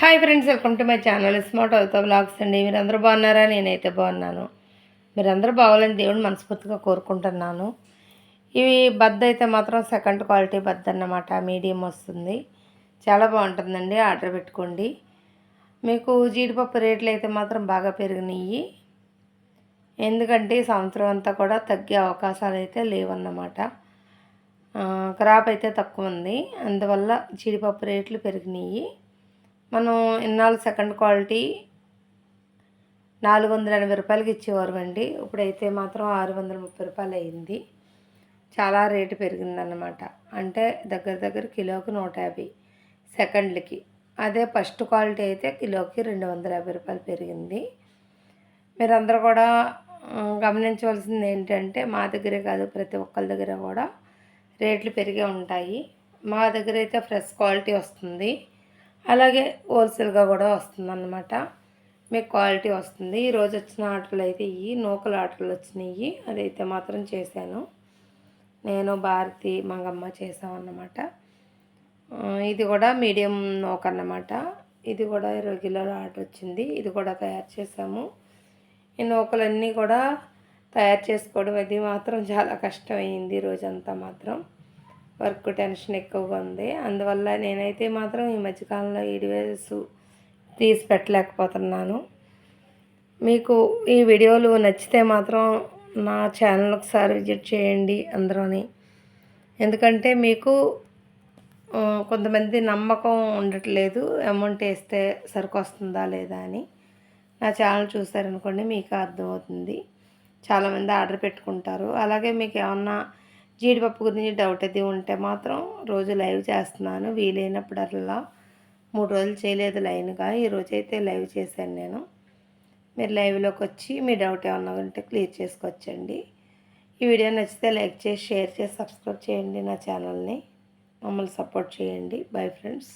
Hi friends welcome to my channel smart అవుతా blogs అండి. మీరందరూ బాగున్నారా? నేనైతే బాగున్నాను. మీరందరూ బాగోలేని దేవుడు మనస్ఫూర్తిగా కోరుకుంటున్నాను. ఇవి బద్ద అయితే మాత్రం సెకండ్ క్వాలిటీ బద్ద అన్నమాట. మీడియం వస్తుంది. చాలా బాగుంటుందండి. ఆర్డర్ పెట్టుకోండి. మీకు జీడిపప్పు రేట్లు అయితే మాత్రం బాగా పెరిగినాయి. ఎందుకంటే సంవత్సరం అంతా కూడా తగ్గే అవకాశాలు అయితే లేవన్నమాట. క్రాప్ అయితే తక్కువ ఉంది. అందువల్ల జీడిపప్పు రేట్లు పెరిగినాయి. మనం ఇన్నాళ్ళు సెకండ్ క్వాలిటీ నాలుగు వందల ఎనభై రూపాయలకి ఇచ్చేవారు అండి ఇప్పుడైతే మాత్రం ఆరు వందల ముప్పై రూపాయలు అయింది. చాలా రేటు పెరిగిందన్నమాట. అంటే దగ్గర దగ్గర కిలోకి నూట యాభై సెకండ్లకి. అదే ఫస్ట్ క్వాలిటీ అయితే కిలోకి రెండు వందల యాభై రూపాయలు పెరిగింది. మీరందరూ కూడా గమనించవలసింది ఏంటంటే మా దగ్గరే కాదు ప్రతి ఒక్కరి దగ్గర కూడా రేట్లు పెరిగే ఉంటాయి. మా దగ్గర అయితే ఫ్రెష్ క్వాలిటీ వస్తుంది. అలాగే హోల్సేల్గా కూడా వస్తుందన్నమాట. మీకు క్వాలిటీ వస్తుంది. ఈరోజు వచ్చిన ఆటలు అయితే ఇవి నూకల ఆటలు వచ్చినాయి అదైతే మాత్రం చేశాను. నేను భారతి మంగమ్మ చేసామన్నమాట ఇది కూడా మీడియం నూక అన్నమాట. ఇది కూడా ఇరవై కిలోల ఆట వచ్చింది. ఇది కూడా తయారు చేసాము ఈ నూకలన్నీ కూడా తయారు చేసుకోవడం అది మాత్రం చాలా కష్టమైంది రోజంతా మాత్రం. వర్క్ టెన్షన్ ఎక్కువగా ఉంది. అందువల్ల నేనైతే మాత్రం ఈ మధ్యకాలంలో ఈ తీసి పెట్టలేకపోతున్నాను. మీకు ఈ వీడియోలు నచ్చితే మాత్రం నా ఛానల్ ఒకసారి విజిట్ చేయండి అందరూని. ఎందుకంటే మీకు కొంతమంది నమ్మకం ఉండట్లేదు. అమౌంట్ వేస్తే సరికొస్తుందా లేదా అని. నా ఛానల్ చూసారనుకోండి మీకు అర్థమవుతుంది. చాలామంది ఆర్డర్ పెట్టుకుంటారు. అలాగే మీకు ఏమన్నా జీడిపప్పు గురించి డౌట్ అది ఉంటే మాత్రం రోజు లైవ్ చేస్తున్నాను. వీలైనప్పుడల్లా మూడు రోజులు చేయలేదు లైన్గా ఈరోజు అయితే లైవ్ చేశాను నేను. మీరు లైవ్లోకి వచ్చి మీ డౌట్ ఏమన్నా ఉంటే క్లియర్ చేసుకోవచ్చండి ఈ వీడియో నచ్చితే లైక్ చేసి షేర్ చేసి సబ్స్క్రైబ్ చేయండి నా ఛానల్ని మమ్మల్ని సపోర్ట్ చేయండి. Bye friends